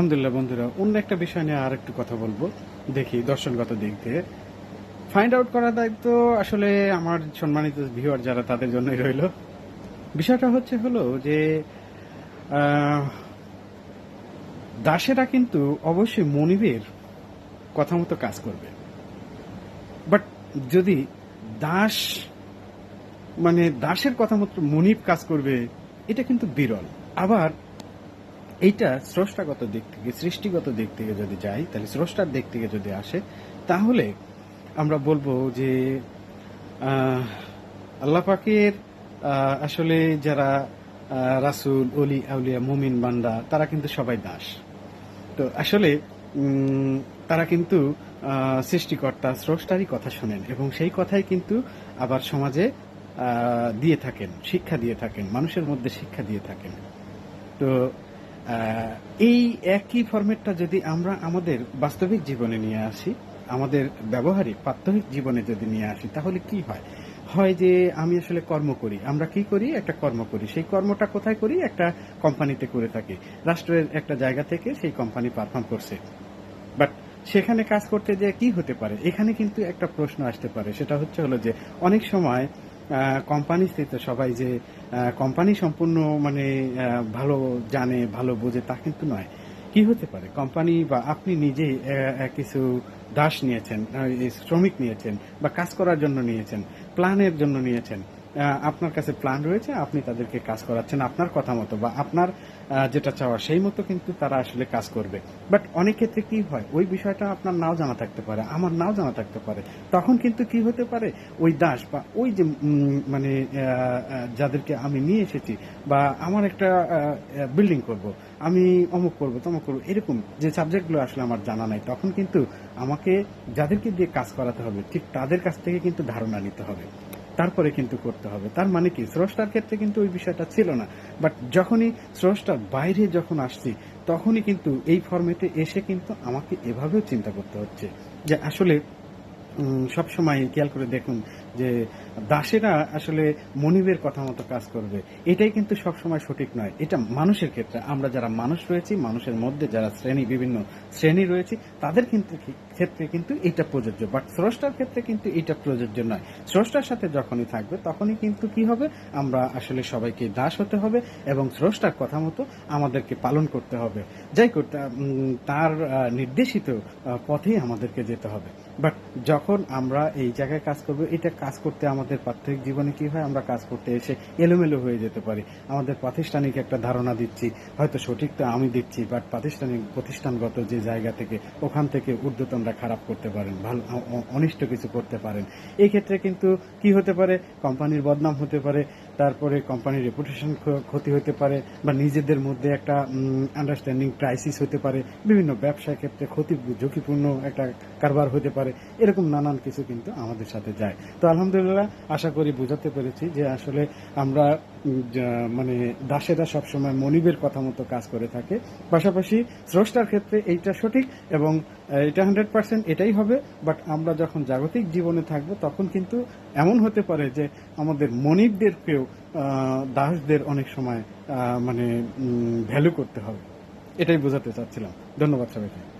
আলহামদুলিল্লাহ বন্ধুরা, অন্য একটা বিষয় নিয়ে আর একটু কথা বলব। দেখি, দর্শনগত দিক থেকে ফাইন্ড আউট করার দায়িত্ব আসলে আমার সম্মানিত ভিউয়ার যারা তাদের জন্যই রইল। বিষয়টা হচ্ছে হলো যে দাসেরা কিন্তু অবশ্যই মনিবের কথা মতো কাজ করবে। বাট যদি দাস মানে দাসের কথা মতো মনিব কাজ করবে, এটা কিন্তু বিরল। আবার এইটা স্রষ্টাগত দিক থেকে সৃষ্টিগত দিক থেকে যদি যাই তাহলে স্রষ্টার দিক থেকে যদি আসে তাহলে আমরা বলব যে আহ, আল্লাহ পাকের আসলে যারা রাসূল অলি আউলিয়া মুমিন বান্দা তারা কিন্তু সবাই দাস। তো আসলে তারা কিন্তু সৃষ্টিকর্তা স্রষ্টারই কথা শোনেন এবং সেই কথাই কিন্তু আবার সমাজে দিয়ে থাকেন শিক্ষা দিয়ে থাকেন মানুষের মধ্যে শিক্ষা দিয়ে থাকেন। তো এই একই ফরম্যাটটা যদি আমরা আমাদের বাস্তবিক জীবনে নিয়ে আসি, আমাদের ব্যবহারিক প্রাত্যহিক জীবনে যদি নিয়ে আসি, তাহলে কি হয়? হয় যে আমি আসলে কর্ম করি। আমরা কি করি? একটা কর্ম করি। সেই কর্মটা কোথায় করি? একটা কোম্পানিতে করে থাকি। রাষ্ট্রের একটা জায়গা থেকে সেই কোম্পানি পারফর্ম করছে। বাট সেখানে কাজ করতে যে কি হতে পারে? এখানে কিন্তু একটা প্রশ্ন আসতে পারে। সেটা হচ্ছে হলো যে অনেক সময় কোম্পানি স্থিত সবাই যে কোম্পানি সম্পূর্ণ মানে ভালো জানে ভালো বোঝে তা কিন্তু নয়। কি হতে পারে? কোম্পানি বা আপনি আহ, কিছু দাস নিয়েছেন শ্রমিক নিয়েছেন বা কাজ করার জন্য নিয়েছেন প্ল্যানের জন্য নিয়েছেন আপনার কাছে প্ল্যান রয়েছে, আপনি তাদেরকে কাজ করাচ্ছেন আপনার কথা মতো বা আপনার যেটা চাওয়া সেই মতো কিন্তু তারা আসলে কাজ করবে। বাট অনেক ক্ষেত্রে কি হয়, ওই বিষয়টা আপনার নাও জানা থাকতে পারে, আমার নাও জানা থাকতে পারে। তখন কিন্তু কি হতে পারে, ওই দাস বা ওই যে মানে যাদেরকে আমি নিয়ে এসেছি বা আমার একটা বিল্ডিং করব, আমি অমুক করব, তমুক করব, এরকম যে সাবজেক্টগুলো আসলে আমার জানা নাই, তখন কিন্তু আমাকে যাদেরকে দিয়ে কাজ করাতে হবে, ঠিক তাদের কাছ থেকে কিন্তু ধারণা নিতে হবে। তারপরে কিন্তু করতে হবে। তার মানে কি? স্রষ্টার ক্ষেত্রে কিন্তু ওই বিষয়টা ছিল না। বাট যখনই স্রষ্টার বাইরে যখন আসছি, তখনই কিন্তু এই ফর্মেটে এসে কিন্তু আমাকে এভাবেও চিন্তা করতে হচ্ছে। যে আসলে সবসময় খেয়াল করে দেখুন যে দাসেরা আসলে মনিবের কথা মতো কাজ করবে, এটাই কিন্তু সব সময় সঠিক নয়। এটা মানুষের ক্ষেত্রে। আমরা যারা মানুষ রয়েছি, মানুষের মধ্যে যারা শ্রেণি, বিভিন্ন শ্রেণি রয়েছে, তাদের কিন্তু ক্ষেত্রে কিন্তু এটা প্রযোজ্য। বাট স্রষ্টার ক্ষেত্রে কিন্তু এটা প্রযোজ্য নয়। স্রষ্টার সাথে যখনই থাকবে, তখনই কিন্তু কি হবে? আমরা আসলে সবাইকে দাস হতে হবে এবং স্রষ্টার কথা মতো আমাদেরকে পালন করতে হবে। যাই করতে তার নির্দেশিত পথেই আমাদেরকে যেতে হবে। বাট যখন আমরা এই জায়গায় কাজ করব, এটা কাজ করতে আমাদের প্রাত্যহিক জীবনে কি হয়? আমরা কাজ করতে এসে এলোমেলো হয়ে যেতে পারি। আমাদের প্রাতিষ্ঠানিক একটা ধারণা দিচ্ছি। হয়তো সঠিকটা আমি দিচ্ছি বাট প্রাতিষ্ঠানিক প্রতিষ্ঠানগত যে জায়গা থেকে, ওখান থেকে ঊর্ধ্বতনরা খারাপ করতে পারেন, ভালো অনিষ্ট কিছু করতে পারেন। এই ক্ষেত্রে কিন্তু কি হতে পারে? কোম্পানির বদনাম হতে পারে, তারপরে কোম্পানির রেপুটেশন ক্ষতি হতে পারে, বা নিজেদের মধ্যে একটা আন্ডারস্ট্যান্ডিং ক্রাইসিস হতে পারে। বিভিন্ন ব্যবসার ক্ষেত্রে ক্ষতি, ঝুঁকিপূর্ণ একটা কারবার হতে পারে। এরকম নানান কিছু কিন্তু আমাদের সাথে যায়। তো আলহামদুলিল্লাহ, আশা করি বুঝাতে পেরেছি যে আসলে আমরা মানে দাসেরা সবসময় মনিবের কথা মতো কাজ করে থাকে। পাশাপাশি স্রষ্টার ক্ষেত্রে এইটা সঠিক এবং এটা হান্ড্রেড পার্সেন্ট এটাই হবে, বাট আমরা যখন জাগতিক জীবনে থাকব, তখন কিন্তু এমন হতে পারে যে আমাদের মনিবদেরকেও দাসদের অনেক সময় মানে ভ্যালু করতে হবে। এটাই বোঝাতে চাচ্ছিলাম। ধন্যবাদ সবাইকে।